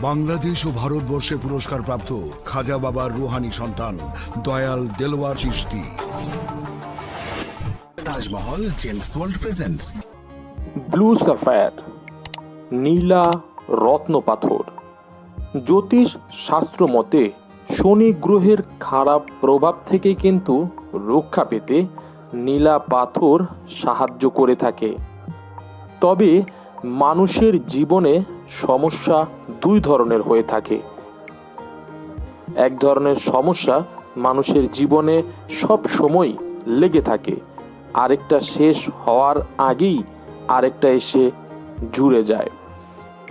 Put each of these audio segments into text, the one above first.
বাংলাদেশ ও ভারতবর্ষে পুরস্কার প্রাপ্ত খাজা বাবার রুহানি সন্তান Dayal Delwar Chishti Taj Mahal gems world presents. Blue sapphire নীলা রত্ন পাথর। জ্যোতিষ শাস্ত্র মতে, শনি গ্রহের খারাপ প্রভাব থেকে কিন্তু রক্ষা পেতে নীলা পাথর সাহায্য করে থাকে। তবে মানুষের জীবনে সমস্যা দুই ধরনের হয়ে থাকে। এক ধরনের সমস্যা মানুষের জীবনে সব সময় লেগে থাকে। আরেকটা শেষ হওয়ার আগেই আরেকটা এসে জুড়ে যায়।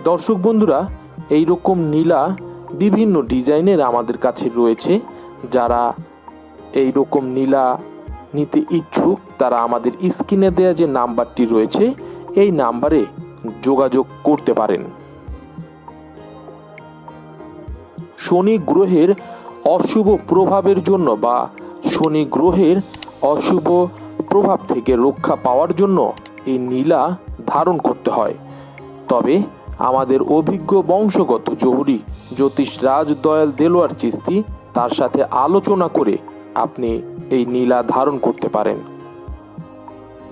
দর্শক বন্ধুরা এই রকম নীলা বিভিন্ন ডিজাইনের আমাদের কাছে রয়েছে। যারা এই রকম নীলা নিতে ইচ্ছুক, তারা আমাদের স্ক্রিনে দেওয়া যে নাম্বারটি রয়েছে, এই নাম্বারে যোগাযোগ করতে পারেন। শনি গ্রহের অশুভ প্রভাবের জন্য বা শনি গ্রহের অশুভ প্রভাব থেকে রক্ষা পাওয়ার জন্য এই নীলা ধারণ করতে হয়। তবে আমাদের অভিজ্ঞ বংশগত জহুরি জ্যোতিষ রাজ দয়াল দেলোয়ার চিস্তি তার সাথে আলোচনা করে আপনি এই নীলা ধারণ করতে পারেন।